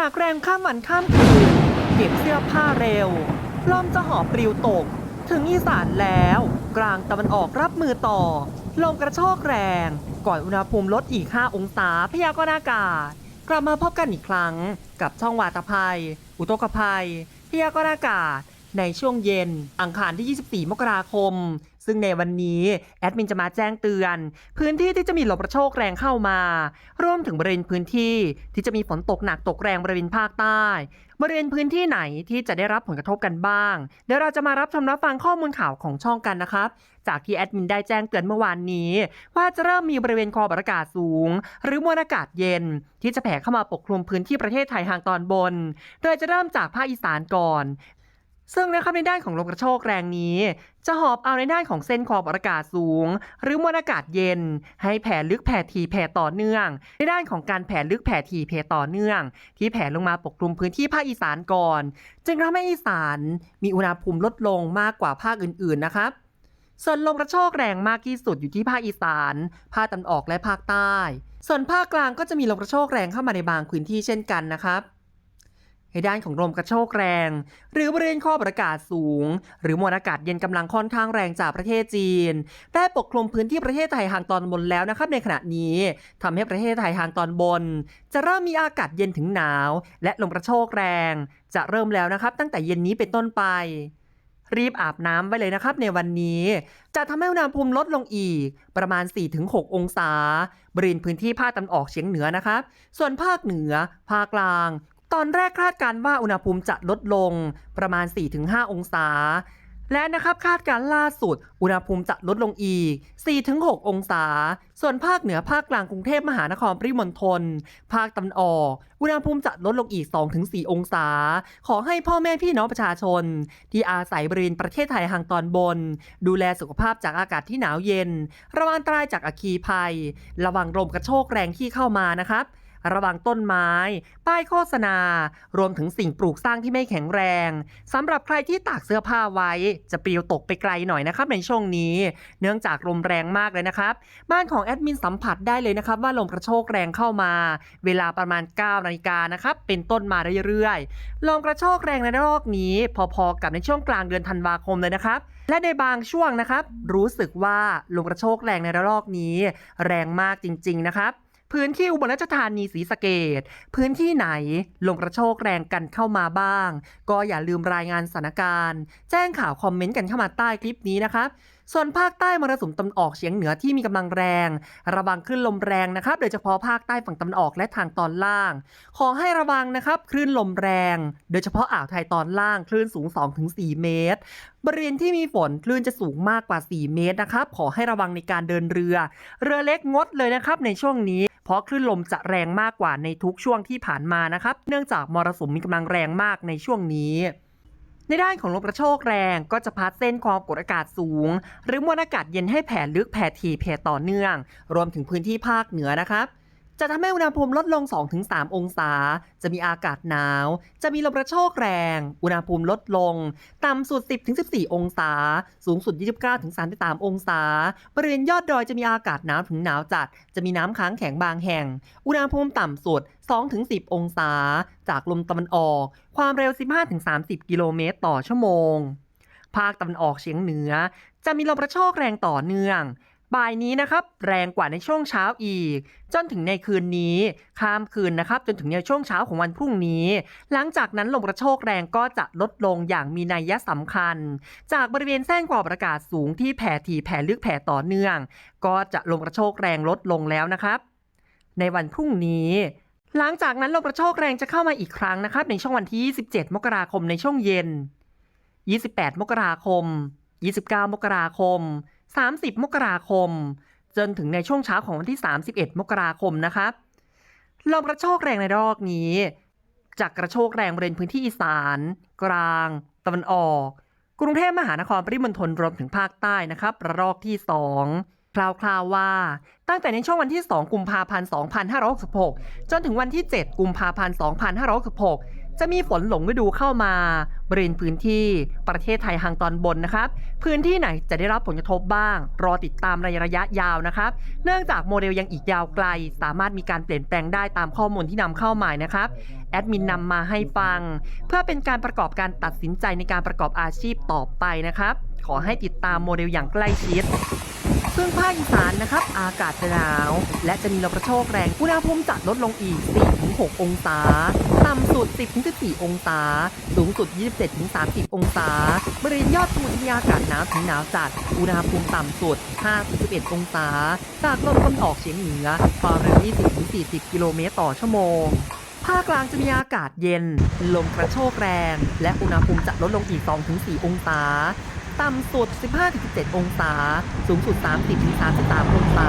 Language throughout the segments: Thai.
นักแรงข้ามวันข้ามคืน เก็บเสื้อผ้าเร็วลมจะหอบปลิวตก ถึงอีสานแล้ว กลางตะวันออกรับมือต่อ ลมกระโชกแรง ก่อนอุณหภูมิลดอีก 5 องศาพยากรณ์อากาศ กลับมาพบกันอีกครั้ง กับช่องวาตภัย อุทกภัย พยากรณ์อากาศ ในช่วงเย็น อังคารที่ 24 มกราคม ซึ่งในวันนี้แอดมินจะมาแจ้งเตือน พื้นที่ที่จะมีลมกระโชกแรงเข้ามา รวมถึงบริเวณพื้นที่ที่จะมีฝนตกหนักตกแรงบริเวณภาคใต้บริเวณพื้นที่ไหนที่จะได้รับผลกระทบกันบ้าง เดี๋ยวเราจะมารับชมรับฟังข้อมูลข่าวของช่องกันนะครับ จากที่แอดมินได้แจ้งเตือนเมื่อวานนี้ ว่าจะเริ่มมีบริเวณคอบอากาศสูง หรือมวลอากาศเย็น ที่จะแผ่เข้ามาปกคลุมพื้นที่ประเทศไทยทางตอนบน โดยจะเริ่มจากภาคอีสานก่อน ซึ่งนะครับในด้านของลมกระโชกแรงนี้ จะหอบเอาในด้านของเส้นขอบอากาศสูง หรือมวลอากาศเย็น ให้แผ่ลึกแผ่ทีแผ่ต่อเนื่อง ในด้านของการแผ่ลึกแผ่ทีแผ่ต่อเนื่อง ที่แผ่ลงมาปกคลุมพื้นที่ภาคอีสานก่อน จึงทำให้อีสานมีอุณหภูมิลดลงมากกว่าภาคอื่นๆนะครับส่วนลมกระโชกแรงมากที่สุดอยู่ที่ภาคอีสาน ภาคตะวันออกและภาคใต้ ส่วนภาคกลางก็จะมีลมกระโชกแรงเข้ามาในบางพื้นที่เช่นกันนะครับ ในด้านของลมกระโชกแรง หรือบริเวณข้อบอากาศสูง หรือมวลอากาศเย็นกำลังค่อนข้างแรงจากประเทศจีนได้ปกคลุมพื้นที่ประเทศไทยทางตอนบนแล้วนะครับในขณะนี้ทำให้ประเทศไทยทางตอนบน จะเริ่มมีอากาศเย็นถึงหนาว และลมกระโชกแรง จะเริ่มแล้วนะครับตั้งแต่เย็นนี้เป็นต้นไป รีบอาบน้ำไว้เลยนะครับในวันนี้ จะทำให้อุณหภูมิลดลงอีก ประมาณ 4-6 องศา บริเวณพื้นที่ภาคตะวันออกเฉียงเหนือนะครับ ส่วนภาคเหนือ ภาคกลาง ตอนแรกคาดการ์ว่าอุณหภูมิจะลดลงประมาณ 4-5 องศา และนะครับคาดการ์ล่าสุด อุณหภูมิจะลดลงอีก 4-6 องศา ส่วนภาคเหนือภาคกลางกรุงเทพมหานครปริมณฑลภาคตะวันออก อุณหภูมิจะลดลงอีก 2-4 องศา ขอให้พ่อแม่พี่น้องประชาชน ที่อาศัยบริเวณประเทศไทยทางตอนบน ดูแลสุขภาพจากอากาศที่หนาวเย็น ระวังอันตรายจากอัคคีภัย ระวังลมกระโชกแรงที่เข้ามานะครับ ระวังต้นไม้ ป้ายโฆษณา รวมถึงสิ่งปลูกสร้างที่ไม่แข็งแรงสำหรับใครที่ตากเสื้อผ้าไว้ จะปลิวตกไปไกลหน่อยนะครับในช่วงนี้ เนื่องจากลมแรงมากเลยนะครับ บ้านของแอดมินสัมผัสได้เลยนะครับ ว่าลมกระโชกแรงเข้ามา เวลาประมาณ9นาฬิกานะครับเป็นต้นมาเรื่อยๆลมกระโชกแรงในระลอกนี้ พอๆกับในช่วงกลางเดือนธันวาคมเลยนะครับและในบางช่วงนะครับ รู้สึกว่าลมกระโชกแรงในระลอกนี้ แรงมากจริง ๆ นะครับ พื้นที่อุบลราชธานีศรีสะเกดพื้นที่ไหนลมกระโชกแรงกันเข้ามาบ้าง ก็อย่าลืมรายงานสถานการณ์ แจ้งข่าวคอมเมนต์กันเข้ามาใต้คลิปนี้นะครับส่วนภาคใต้มรสุมตะวันออกเฉียงเหนือที่มีกำลังแรง ระวังคลื่นลมแรงนะครับ โดยเฉพาะภาคใต้ฝั่งตะวันออกและทางตอนล่าง ขอให้ระวังนะครับคลื่นลมแรง โดยเฉพาะอ่าวไทยตอนล่างคลื่นสูง 2-4 เมตร บริเวณที่มีฝนคลื่นจะสูงมากกว่า 4 เมตรนะครับ ขอให้ระวังในการเดินเรือ เรือเล็กงดเลยนะครับในช่วงนี้ ราะคลื่นลมจะแรงมากกว่าในทุกช่วงที่ผ่านมานะครับ เนื่องจากมรสุมมีกำลังแรงมากในช่วงนี้ ในด้านของลมกระโชกแรงก็จะพัดเส้นความกดอากาศสูง หรือมวลอากาศเย็นให้แผ่ลึกแผ่ทีแผ่ต่อเนื่อง รวมถึงพื้นที่ภาคเหนือนะครับ จะทำให้อุณหภูมิลดลง 2-3 องศา จะมีอากาศหนาว จะมีลมกระโชกแรง อุณหภูมิลดลง ต่ำสุด 10-14 องศา สูงสุด 29-33 องศา บริเวณยอดดอยจะมีอากาศหนาวถึงหนาวจัด จะมีน้ำค้างแข็งบางแห่ง อุณหภูมิต่ำสุด 2-10 องศา จากลมตะวันออก ความเร็ว 15-30 กิโลเมตรต่อชั่วโมง ภาคตะวันออกเฉียงเหนือ จะมีลมกระโชกแรงต่อเนื่อง บ่ายนี้นะครับแรงกว่าในช่วงเช้าอีก จนถึงในคืนนี้ข้ามคืนนะครับจนถึงในช่วงเช้าของวันพรุ่งนี้ หลังจากนั้นลมกระโชกแรงก็จะลดลงอย่างมีนัยสำคัญ จากบริเวณเส้นความกดอากาศสูงที่แผ่ทีแผ่ลึกแผ่ต่อเนื่อง ก็จะลมกระโชกแรงลดลงแล้วนะครับ ในวันพรุ่งนี้หลังจากนั้นลมกระโชกแรงจะเข้ามาอีกครั้งนะครับ ในช่วงวันที่ 27 มกราคมในช่วงเย็น 28 มกราคม 29 มกราคม 30 มกราคม จนถึงในช่วงเช้าของวันที่ 31 มกราคมนะครับลมกระโชกแรงในรอบนี้จากกระโชกแรงบริเวณพื้นที่อีสาน กลาง ตะวันออก กรุงเทพมหานครปริมณฑลรวมถึงภาคใต้นะครับระลอกที่ 2 คร่าวๆว่า ตั้งแต่ในช่วงวันที่ 2 กุมภาพันธ์ 2566 จนถึงวันที่ 7 กุมภาพันธ์ 2566 จะมีฝนหลงฤดูเข้ามาบริเวณพื้นที่ประเทศไทยทางตอนบนนะครับ พื้นที่ไหนจะได้รับผลกระทบบ้าง รอติดตามในระยะยาวนะครับ เนื่องจากโมเดลยังอีกยาวไกล สามารถมีการเปลี่ยนแปลงได้ตามข้อมูลที่นำเข้ามานะครับแอดมินนำมาให้ฟัง เพื่อเป็นการประกอบการตัดสินใจในการประกอบอาชีพต่อไปนะครับ ขอให้ติดตามโมเดลอย่างใกล้ชิด ซึ่งภาคอีสานนะครับ อากาศจะหนาว และจะมีลมกระโชกแรง อุณหภูมิจะลดลงอีก 4-6 องศา ต่ำสุด 10-14 องศา สูงสุด 27-30 องศา บริเวณยอดภูจะมีอากาศหนาวถึงหนาวจัด อุณหภูมิต่ำสุด 5-11 องศา จากลมตะวันออกเฉียงเหนือความเร็ว 20-40 กิโลเมตรต่อชั่วโมงภาคกลางจะมีอากาศเย็น ลมกระโชกแรง และอุณหภูมิจะลดลงอีก 2-4 องศา ต่ำสุด 15-17 องศา สูงสุด 30-33 องศา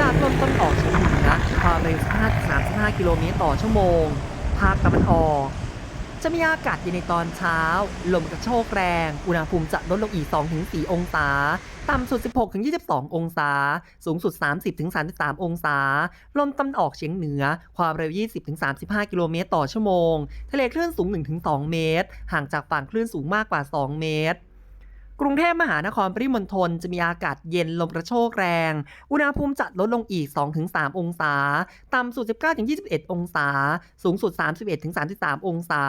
จากลมตะวันออกเฉียงเหนือความเร็ว 15-35 กิโลเมตรต่อชั่วโมง ภาคตะวันออก จะมีอากาศเย็นในตอนเช้า ลมกระโชกแรง อุณหภูมิจะลดลงอีก 2-4 องศา ต่ำสุด 16-22 องศา สูงสุด 30-33 องศา ลมตะวันออกเฉียงเหนือ ความเร็ว 20-35 กิโลเมตรต่อชั่วโมง ทะเลคลื่นสูง 1-2 เมตร ห่างจากฝั่งคลื่นสูงมากกว่า 2 เมตร กรุงเทพมหานครปริมณฑลจะมีอากาศเย็นลมกระโชกแรง อุณหภูมิจะลดลงอีก 2-3 องศา ต่ำสุด 19-21 องศา สูงสุด 31-33 องศา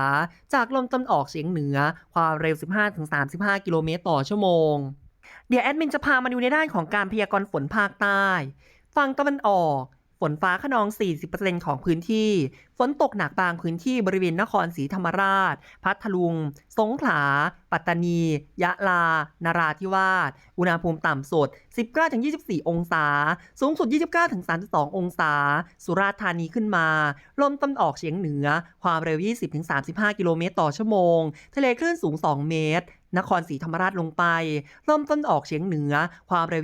จากลมตะวันออกเฉียงเหนือ ความเร็ว 15-35 กิโลเมตรต่อชั่วโมง เดี๋ยวแอดมินจะพามาดูในด้านของการพยากรณ์ฝนภาคใต้ ฝั่งตะวันออก นฟ้าขนอง 40%ของพื้นที่ ฝนตกหนักบางพื้นที่บริเวณนครศรีธรรมราช พัทลุง สงขลา ปัตตานี ยะลา นาราธิวาส อุณหภูมิต่ำสุด 19-24 องศา สูงสุด 29-32 องศา สุราษฎร์ธานีขึ้นมา ลมตะวันออกเฉียงเหนือ ความเร็ว 20-35 กิโลเมตรต่อชั่วโมง ทะเลคลื่นสูง 2 เมตร นครศรีธรรมราชลงไปลมต้นออกเฉียงเหนือ ความเร็ว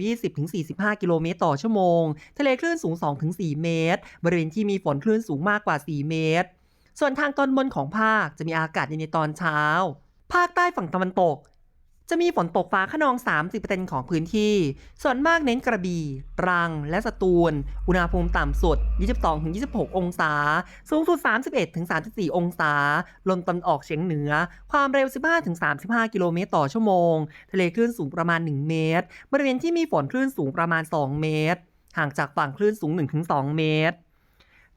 20-45 กิโลเมตรต่อชั่วโมง ทะเลคลื่นสูง 2-4 เมตร บริเวณที่มีฝนคลื่นสูงมากกว่า 4 เมตร ส่วนทางตอนบนของภาคจะมีอากาศเย็นในตอนเช้า ภาคใต้ฝั่งตะวันตก จะมีฝนตกฟ้าขนอง 30%ของพื้นที่ ส่วนมากเน้นกระบี่ตรัง และสตูล อุณหภูมิต่ำสุด 22-26 องศา สูงสุด 31-34 องศา ลมตะวันออกเฉียงเหนือ ความเร็ว 15-35 กิโลเมตรต่อชั่วโมง ทะเลคลื่นสูงประมาณ 1 เมตร บริเวณที่มีฝนคลื่นสูงประมาณ 2 เมตร ห่างจากฝั่งคลื่นสูง 1-2 เมตร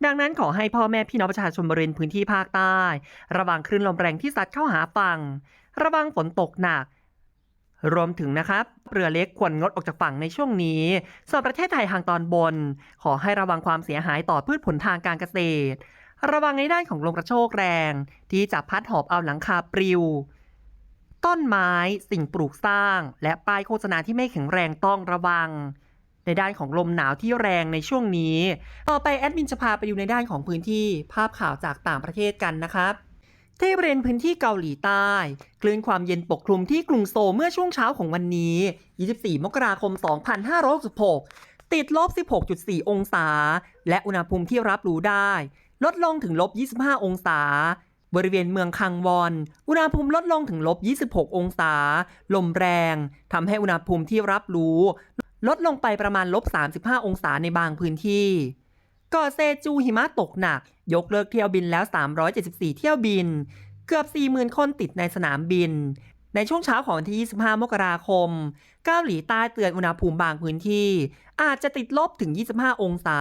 ดังนั้นขอให้พ่อแม่พี่น้องประชาชนบริเวณพื้นที่ภาคใต้ ระวังคลื่นลมแรงที่ซัดเข้าหาฝั่ง ระวังฝนตกหนัก รวมถึงนะครับเรือเล็กควรงดออกจากฝั่งในช่วงนี้ ส่วนประเทศไทยทางตอนบน ขอให้ระวังความเสียหายต่อพืชผลทางการเกษตร ระวังในด้านของลมกระโชกแรง ที่จะพัดหอบเอาหลังคาปลิว ต้นไม้สิ่งปลูกสร้าง และป้ายโฆษณาที่ไม่แข็งแรงต้องระวัง ในด้านของลมหนาวที่แรงในช่วงนี้ ต่อไปแอดมินจะพาไปดูในด้านของพื้นที่ภาพข่าวจากต่างประเทศกันนะครับ ที่บริเวณพื้นที่เกาหลีใต้คลื่นความเย็นปกคลุมที่กรุงโซลเมื่อช่วงเช้าของวันนี้ 24 มกราคม 2566 ติดลบ 16.4 องศา และอุณหภูมิที่รับรู้ได้ ลดลงถึงลบ 25 องศา บริเวณเมืองคังวอน อุณหภูมิลดลงถึงลบ 26 องศา ลมแรงทำให้อุณหภูมิที่รับรู้ ลดลงไปประมาณลบ 35 องศาในบางพื้นที่ กาะเซจูหิมะตกหนัก ยกเลิกเที่ยวบินแล้ว 374 เที่ยวบิน เกือบ 40,000 คนติดในสนามบิน ในช่วงเช้าของวันที่ 25 มกราคม เกาหลีใต้เตือนอุณหภูมิบางพื้นที่ อาจจะติดลบถึง 25 องศา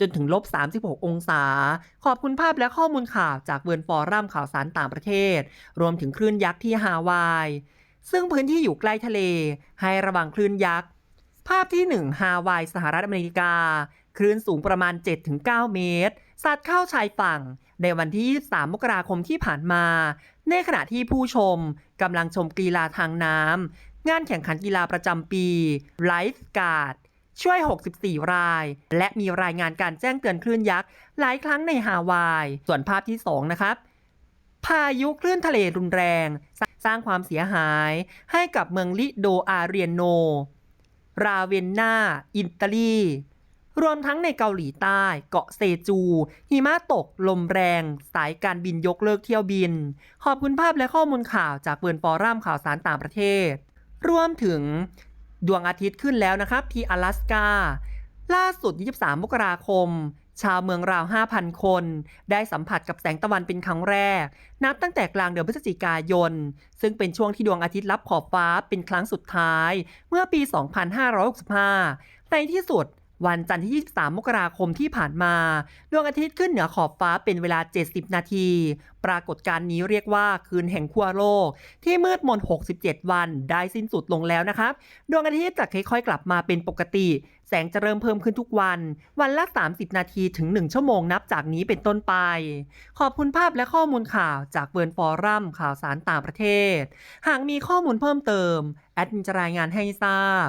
จนถึงลบ 36 องศา ขอบคุณภาพและข้อมูลข่าวจากเวิร์นฟอรัมข่าวสารต่างประเทศ รวมถึงคลื่นยักษ์ที่ฮาวาย ซึ่งพื้นที่อยู่ใกล้ทะเล ให้ระวังคลื่นยักษ์ ภาพที่ 1 ฮาวายสหรัฐอเมริกา คลื่นสูงประมาณ 7-9 เมตรสัตว์เข้าชายฝั่ง ในวันที่ 23 มกราคมที่ผ่านมา ในขณะที่ผู้ชมกำลังชมกีฬาทางน้ำ งานแข่งขันกีฬาประจำปีไลฟ์การ์ดช่วย 64 ราย และมีรายงานการแจ้งเตือนคลื่นยักษ์ หลายครั้งในฮาวาย ส่วนภาพที่ 2 นะครับ พายุคลื่นทะเลรุนแรง สร้างความเสียหายให้กับเมืองลิโดอาเรียโน ราเวนนา อิตาลี รวมทั้งในเกาหลีใต้ เกาะเซจู หิมะตก ลมแรง สายการบินยกเลิกเที่ยวบิน ขอบคุณภาพและข้อมูลข่าวจากเบิร์นฟอรัมข่าวสารต่างประเทศ รวมถึงดวงอาทิตย์ขึ้นแล้วนะครับที่阿拉สกาล่าสุด 23 มกราคม ชาวเมืองราว 5,000 คน ได้สัมผัสกับแสงตะวันเป็นครั้งแรก นับตั้งแต่กลางเดือนพฤศจิกายน ซึ่งเป็นช่วงที่ดวงอาทิตย์ลับขอบฟ้าเป็นครั้งสุดท้าย เมื่อปี 2565 ในที่สุด วันจันทร์ที่ 23 มกราคมที่ผ่านมา ดวงอาทิตย์ขึ้นเหนือขอบฟ้าเป็นเวลา 70 นาที ปรากฏการณ์นี้เรียกว่าคืนแห่งขั้วโลก ที่มืดมน 67 วันได้สิ้นสุดลงแล้วนะครับ ดวงอาทิตย์จะค่อยๆ กลับมาเป็นปกติ แสงจะเริ่มเพิ่มขึ้นทุกวัน วันละ 30 นาทีถึง 1 ชั่วโมงนับจากนี้เป็นต้นไป ขอบคุณภาพและข้อมูลข่าวจากเวิร์นฟอรัมข่าวสารต่างประเทศ หากมีข้อมูลเพิ่มเติมแอดมินจะรายงานให้ทราบ